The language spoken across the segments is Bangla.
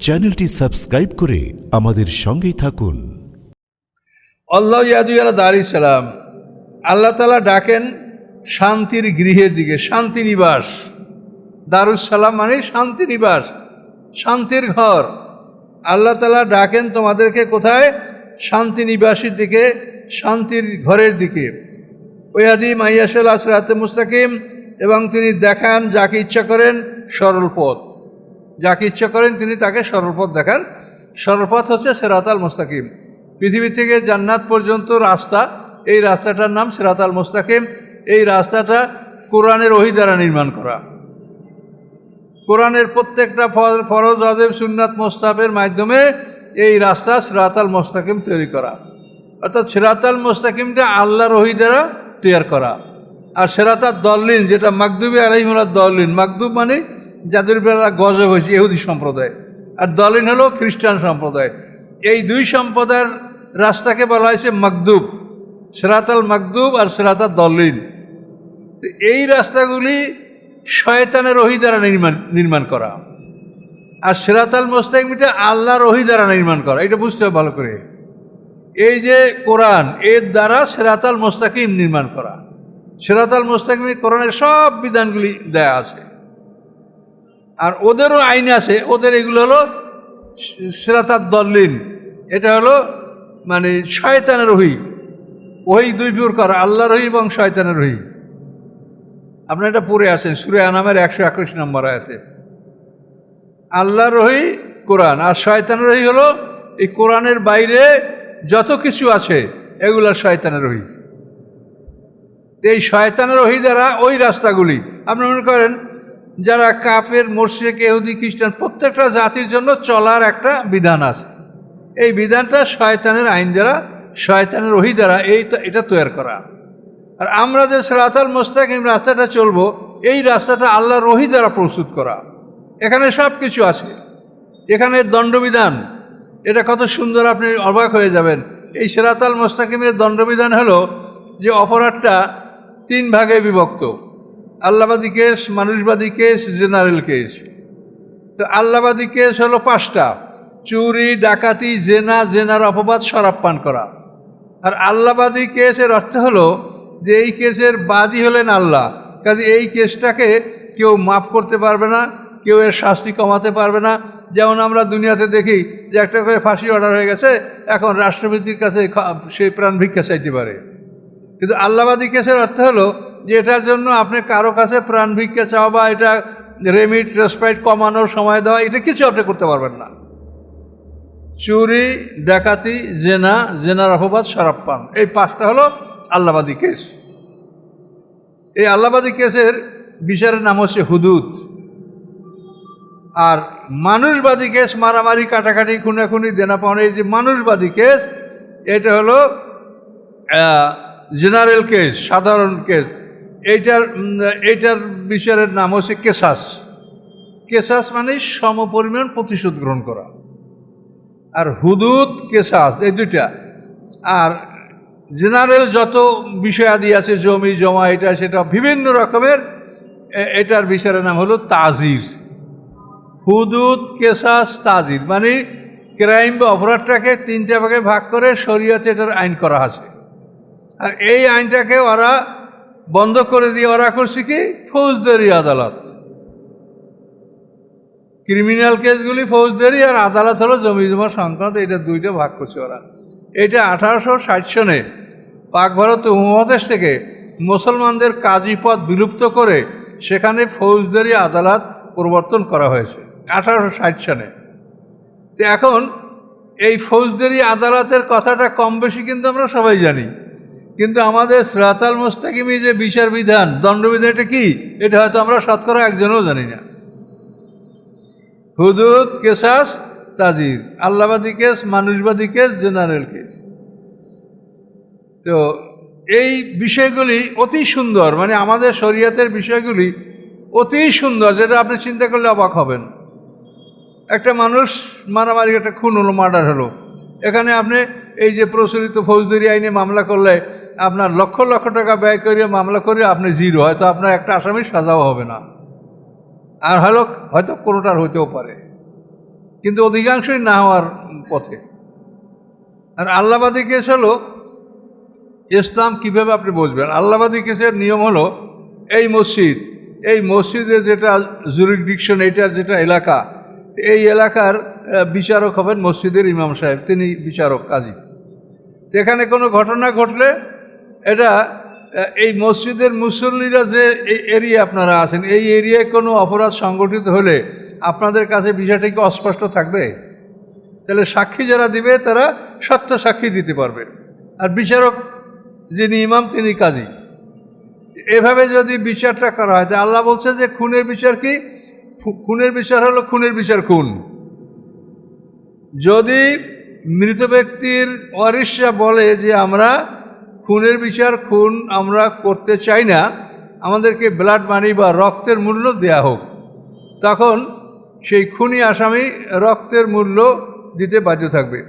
চ্যানেলটি সাবস্ক্রাইব করে আমাদের সঙ্গেই থাকুন। আল্লাহ ইয়াদুয়ালা দারি সালাম। আল্লাহ তালা ডাকেন শান্তির গৃহের দিকে, শান্তি নিবাস। দারুসালাম মানে শান্তি নিবাস, শান্তির ঘর। আল্লাহ তালা ডাকেন তোমাদেরকে কোথায়? শান্তি নিবাসীর দিকে, শান্তির ঘরের দিকে। ওয়াদি মাইয়াসাল আসরাতে মুস্তাকিম এবং তিনি দেখান যাকে ইচ্ছা করেন সরল পথ। যাকে ইচ্ছা করেন তিনি তাকে সরল পথ দেখান। সরল পথ হচ্ছে সেরাতাল মুস্তাকিম। পৃথিবী থেকে জান্নাত পর্যন্ত রাস্তা, এই রাস্তাটার নাম সেরাতাল মুস্তাকিম। এই রাস্তাটা কোরআনের ওহি দ্বারা নির্মাণ করা। কোরআনের প্রত্যেকটা ফর- ফরজ আদেব সুন্নাত মোস্তাফের মাধ্যমে এই রাস্তা সিরাতাল মোস্তাকিম তৈরি করা। অর্থাৎ সিরাতাল মোস্তাকিমটা আল্লাহ ওহি দ্বারা তৈরি করা। আর সেরাতার দল্লিন যেটা মাকদুবি আলহিমুল্লাহ দল্লিন মাকদুব মানে যাদের বেলা গজব হয়েছে, ইহুদি সম্প্রদায়। আর দলিন হলো খ্রিস্টান সম্প্রদায়। এই দুই সম্প্রদায়ের রাস্তাকে বলা হয়েছে মাকদুব সেরাতাল মাকদুব আর সেরাতাল দলিন এই রাস্তাগুলি শয়তানের ওহি দ্বারা নির্মাণ নির্মাণ করা। আর সেরাতাল মোস্তাকিমটা আল্লাহর ওহি দ্বারা নির্মাণ করা। এটা বুঝতে হবে ভালো করে। এই যে কোরআন, এর দ্বারা সেরাতাল মোস্তাকিম নির্মাণ করা। সেরাতাল মোস্তাকিম কোরআনের সব বিধানগুলি দেয়া আছে। আর ওদেরও আইন আছে, ওদের এগুলো হলো সেরাতার দল্লিন এটা হলো মানে শয়তানের ওহি ওই দুই প্রকার আল্লাহর ওহি এবং শয়তানের ওহি আপনার এটা পড়ে আসেন, সুরে আনামের একশো একুশ নম্বর আয়াতে। আল্লাহর রহি কোরআন, আর শয়তানের রহি হলো এই কোরআনের বাইরে যত কিছু আছে, এগুলো শয়তানের রহি। এই শয়তানের রহি দ্বারা ওই রাস্তাগুলি, আপনি মনে করেন যারা কাফের মোর্শেক এহুদি খ্রিস্টান, প্রত্যেকটা জাতির জন্য চলার একটা বিধান আছে। এই বিধানটা শয়তানের আইন দ্বারা, শয়তানের রহি দ্বারা এই এটা তৈরি করা। আর আমরা যে সেরাতাল মোস্তাকিম রাস্তাটা চলবো, এই রাস্তাটা আল্লাহ রহি দ্বারা প্রস্তুত করা। এখানে সব কিছু আছে। এখানে দণ্ডবিধান। এটা কত সুন্দর আপনি অবাক হয়ে যাবেন। এই সেরাতাল মোস্তাকিমের দণ্ডবিধান হলো যে অপরাধটা তিন ভাগে বিভক্ত। আল্লাবাদী কেস, মানুষবাদী কেস, জেনারেল কেস। তো আল্লাবাদী কেস হলো পাঁচটা। চুরি, ডাকাতি, জেনা, জেনার অপবাদ, শরাব পান করা। আর আল্লাবাদী কেসের অর্থ হলো যে এই কেসের বাদী হলেন আল্লাহ। কাজে এই কেসটাকে কেউ মাফ করতে পারবে না, কেউ এর শাস্তি কমাতে পারবে না। যেমন আমরা দুনিয়াতে দেখি যে একটা করে ফাঁসি অর্ডার হয়ে গেছে, এখন রাষ্ট্রপতির কাছে সে প্রাণ ভিক্ষা চাইতে পারে। কিন্তু আল্লাবাদী কেসের অর্থ হলো যে এটার জন্য আপনি কারও কাছে প্রাণ ভিক্ষা চাওয়া বা এটা রেমিট রেসপাইট কমানোর সময় দেওয়া, এটা কিছু আপনি করতে পারবেন না। চুরি, ডাকাতি, জেনা, জেনার অপবাদ, শরাব পান। এই পাঁচটা হলো আল্লাবাদী কেস। এই আল্লাবাদী কেসের বিচারের নাম হচ্ছে হুদুদ। আর মানুষবাদী কেস, মারামারি, কাটাকাটি, খুনাখুনি, দেনা পাওয়া এই যে মানুষবাদী কেস, এটা হলো জেনারেল কেস, সাধারণ কেস। এইটার এইটার বিচারের নাম হচ্ছে কেসাস কেসাস মানে সমপরিমাণ প্রতিশোধ গ্রহণ করা। আর হুদুদ কেসাস এই দুইটা। আর জেনারেল যত বিষয়াদি আছে, জমি, জমা, এটা, সেটা বিভিন্ন রকমের এটার বিচারের নাম হলো তাজির। হুদুদ কেসাস তাজির মানে ক্রাইম বা অপরাধটাকে তিনটা ভাগে ভাগ করে শরীয়তে এটার আইন করা আছে। আর এই আইনটাকে ওরা বন্ধ করে দিয়ে ওরা করছে কি? ফৌজদারি আদালত। ক্রিমিনাল কেসগুলি ফৌজদারি আর আদালত হলো জমি জমা সংক্রান্ত এটা দুইটা ভাগ করছে ওরা। এটা আঠারোশো ষাট সনে পাক ভারত উপমহাদেশ থেকে মুসলমানদের কাজী পদ বিলুপ্ত করে সেখানে ফৌজদারি আদালত প্রবর্তন করা হয়েছে, আঠারোশো ষাট সনে। তো এখন এই ফৌজদারি আদালতের কথাটা কম বেশি কিন্তু আমরা সবাই জানি। কিন্তু আমাদের শ্রাতাল মোস্তাকিমি যে বিচার বিধান, দণ্ডবিধান, এটা কি? এটা হয়তো আমরা শতকরা একজনও জানি না। হুদুদ, কেসাস, তাজির। আল্লাবাদী কেস, মানুষবাদী কেস, জেনারেল কেস। তো এই বিষয়গুলি অতি সুন্দর মানে আমাদের শরীয়তের বিষয়গুলি অতি সুন্দর, যেটা আপনি চিন্তা করলে অবাক হবেন। একটা মানুষ মারামারি, একটা খুন হলো, মার্ডার হলো। এখানে আপনি এই যে প্রচলিত ফৌজদারি আইনে মামলা করলে আপনার লক্ষ লক্ষ টাকা ব্যয় করে মামলা করে আপনি জিরো, হয়তো আপনার একটা আসামির সাজাও হবে না। আর হলো, হয়তো কোনোটার হইতেও পারে। কিন্তু অধিকাংশই না হওয়ার পথে। আর আল্লাহবাদী কেস হলো, ইসলাম কীভাবে আপনি বুঝবেন? আল্লাহবাদী কেসের নিয়ম হলো, এই মসজিদ, এই মসজিদের যেটা জুরিডিকশন এটার যেটা এলাকা, এই এলাকার বিচারক হবেন মসজিদের ইমাম সাহেব, তিনি বিচারক, কাজী। এখানে কোনো ঘটনা ঘটলে এটা এই মসজিদের মুসল্লিরা যে এই এরিয়া আপনারা আছেন, এই এরিয়ায় কোনো অপরাধ সংগঠিত হলে আপনাদের কাছে বিষয়টা কি অস্পষ্ট থাকবে? তাহলে সাক্ষী যারা দিবে, তারা সত্য সাক্ষী দিতে পারবে। আর বিচারক যিনি ইমাম, তিনি কাজী। এভাবে যদি বিচারটা করা হয়, তা আল্লাহ বলছে যে খুনের বিচার কি? খুনের বিচার হলো খুনের বিচার খুন। যদি মৃত ব্যক্তির ওয়ারিসরা বলে যে আমরা খুনের বিচার, খুন আমরা করতে চাই না। আমাদেরকে ব্লাড মানি বা রক্তের মূল্য দেয়া হোক। তখন সেই খুনি আসামি রক্তের মূল্য দিতে বাধ্য থাকবে।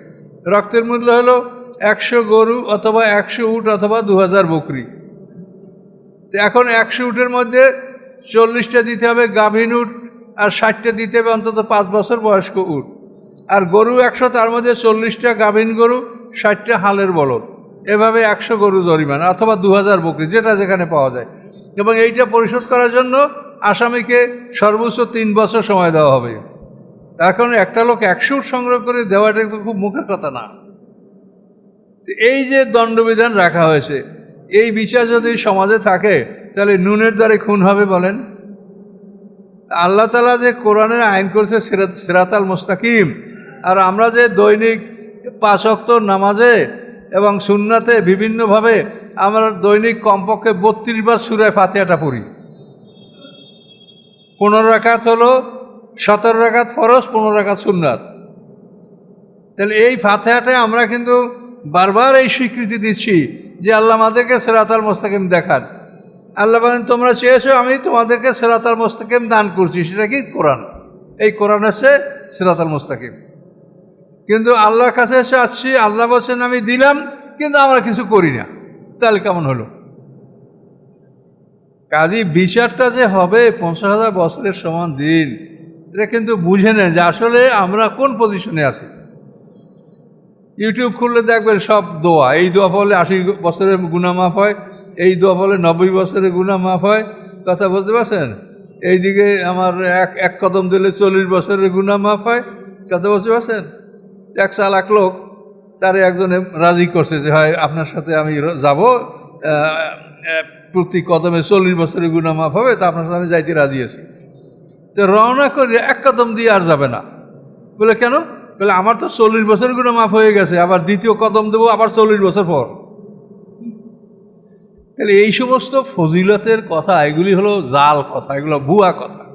রক্তের মূল্য হলো একশো গরু অথবা একশো উট অথবা দু হাজার বকরি। এখন একশো উটের মধ্যে চল্লিশটা দিতে হবে গাভীন উট আর ষাটটা দিতে হবে অন্তত পাঁচ বছর বয়স্ক উট। আর গরু একশো, তার মধ্যে চল্লিশটা গাভীন গরু, ষাটটা হালের বলদ। এভাবে একশো গরু জরিমানা অথবা দু হাজার বকরি, যেটা যেখানে পাওয়া যায়। এবং এইটা পরিশোধ করার জন্য আসামিকে সর্বোচ্চ তিন বছর সময় দেওয়া হবে। তার কারণে একটা লোক একশো সংগ্রহ করে দেওয়াটা তো খুব মুখের কথা না। এই যে দণ্ডবিধান রাখা হয়েছে, এই বিচার যদি সমাজে থাকে, তাহলে নুনের দ্বারে খুন হবে বলেন। আল্লাহ তালা যে কোরআনের আইন করছে, সিরাত সিরাতাল মুস্তাকিম। আর আমরা যে দৈনিক পাঁচ অক্ত নামাজে এবং সুন্নাতে বিভিন্নভাবে আমরা দৈনিক কমপক্ষে বত্রিশ বার সুরায় ফাতিহাটা পড়ি। পনেরো রাখাত হলো সতেরো রাখাত ফরজ, পনেরো রাখাত সুন্নাত। তাহলে এই ফাতেহাটায় আমরা কিন্তু বারবার এই স্বীকৃতি দিচ্ছি যে আল্লাহ আমাদেরকে সেরাতাল মোস্তাকিম দেখান। আল্লাহ বলেন, তোমরা চেয়েছো আমি তোমাদেরকে সেরাতাল মোস্তাকিম দান করছি। সেটা কি? কোরআন। এই কোরআন হচ্ছে সেরাতাল মোস্তাকিম। কিন্তু আল্লাহর কাছে এসে আসছি, আল্লাহ বলছেন, আমি দিলাম, কিন্তু আমরা কিছু করি না। তাহলে কেমন হলো? কাজী, বিচারটা যে হবে পঞ্চাশ হাজার বছরের সমান দিন, এটা কিন্তু বুঝে নেন যে আসলে আমরা কোন পজিশনে আছি। ইউটিউব খুললে দেখবেন সব দোয়া, এই দোয়া ফলে আশি বছরের গুণা মাফ হয়, এই দোয়া ফলে নব্বই বছরের গুণা মাফ হয়। কথা বলতে পারছেন? এইদিকে আমার এক এক কদম দিলে চল্লিশ বছরের গুণা মাফ হয়। কথা বলতে পারছেন? এক চালাক লোক, তারে একজনে রাজি করছে যে, হয়, আপনার সাথে আমি যাব প্রতি কদমে চল্লিশ বছরের গুণা মাফ হবে, তা আপনার সাথে আমি যাইতে রাজি আছি। তো রওনা করে এক কদম দিয়ে আর যাবে না। বলে, কেন? বলে, আমার তো চল্লিশ বছরগুলো মাফ হয়ে গেছে, আবার দ্বিতীয় কদম দেবো, আবার চল্লিশ বছর পর। তাহলে এই সমস্ত ফজিলতের কথা, এগুলি হলো জাল কথা, এগুলো ভুয়া কথা।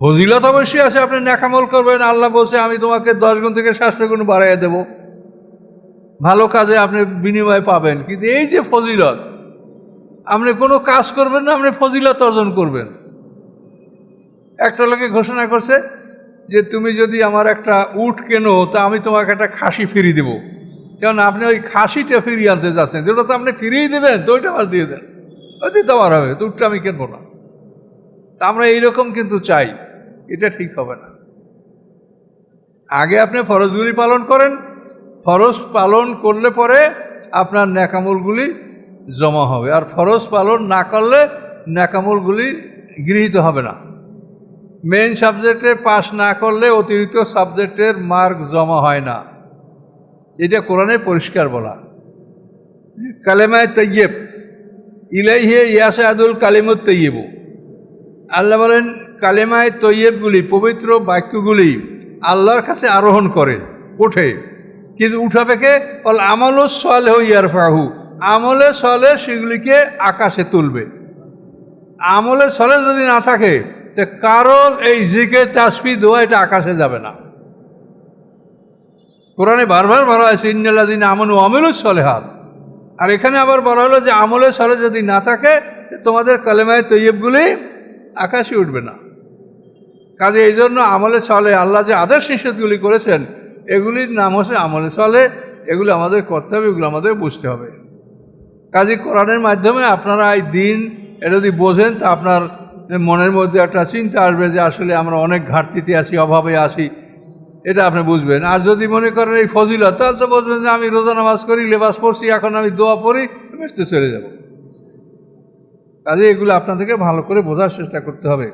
ফজিলত অবশ্যই আছে, আপনি ন্যাকামল করবেন, আল্লাহ বলছে, আমি তোমাকে দশ গুণ থেকে সাতশো গুণ বাড়াইয়া দেব। ভালো কাজে আপনি বিনিময় পাবেন, কিন্তু এই যে ফজিলত, আপনি কোনো কাজ করবেন না, আপনি ফজিলত অর্জন করবেন। একটা লোকে ঘোষণা করছে যে, তুমি যদি আমার একটা উট কেনো, তা আমি তোমাকে একটা খাসি ফিরিয়ে দেবো। কারণ আপনি ওই খাসিটা ফিরিয়ে আনতে যাচ্ছেন, যেটা তো আপনি ফিরিয়ে দেবেন, তো ওইটা আবার দিয়ে দেন। ওই দিতে আমার হবে, তো উটটা আমি কেনবো না। তা আমরা এইরকম কিন্তু চাই। এটা ঠিক হবে না। আগে আপনি ফরজগুলি পালন করেন, ফরজ পালন করলে পরে আপনার ন্যাকামলগুলি জমা হবে। আর ফরজ পালন না করলে ন্যাকামলগুলি গৃহীত হবে না। মেন সাবজেক্টে পাস না করলে অতিরিক্ত সাবজেক্টের মার্ক জমা হয় না। এটা কোরআনে পরিষ্কার বলা। কালেমায় তৈয়েব ইলাইহে ইয়াসাদুল কালিমত তৈয়ব আল্লাহ বলেন কালেমায় তৈয়বগুলি, পবিত্র বাক্যগুলি আল্লাহর কাছে আরোহণ করে ওঠে কিন্তু উঠাবে কে? বল আমলও সলে ইয়ার ফাহু আমলে সলে সেগুলিকে আকাশে তুলবে। আমলে সলে যদি না থাকে, তো কারও এই জিকে তাসপি দোয়া এটা আকাশে যাবে না। কোরআনে বারবার বলা হয়েছে ইন্নাল্লাদিন আমন সলে হাত আর এখানে আবার বলা হলো যে, আমলে সলে যদি না থাকে তোমাদের কালেমায় তৈয়বগুলি আকাশে উঠবে না। কাজে এই জন্য আমলে চলে আল্লাহ যে আদেশ নিষেধগুলি করেছেন, এগুলির নাম হচ্ছে আমলে চলে এগুলো আমাদের করতে হবে, এগুলো আমাদের বুঝতে হবে। কাজে কোরআনের মাধ্যমে আপনারা এই দিন, এটা যদি বোঝেন, তা আপনার মনের মধ্যে একটা চিন্তা আসবে যে আসলে আমরা অনেক ঘাটতিতে আছি, অভাবে আছি, এটা আপনি বুঝবেন। আর যদি মনে করেন এই ফজিলত, তাহলে তো বুঝবেন যে আমি রোজা নামাজ করি, লেবাস পড়ছি, এখন আমি দোয়া পড়ি বেসতে চলে যাব। কাজে এগুলো আপনাদেরকে ভালো করে বোঝার চেষ্টা করতে হবে।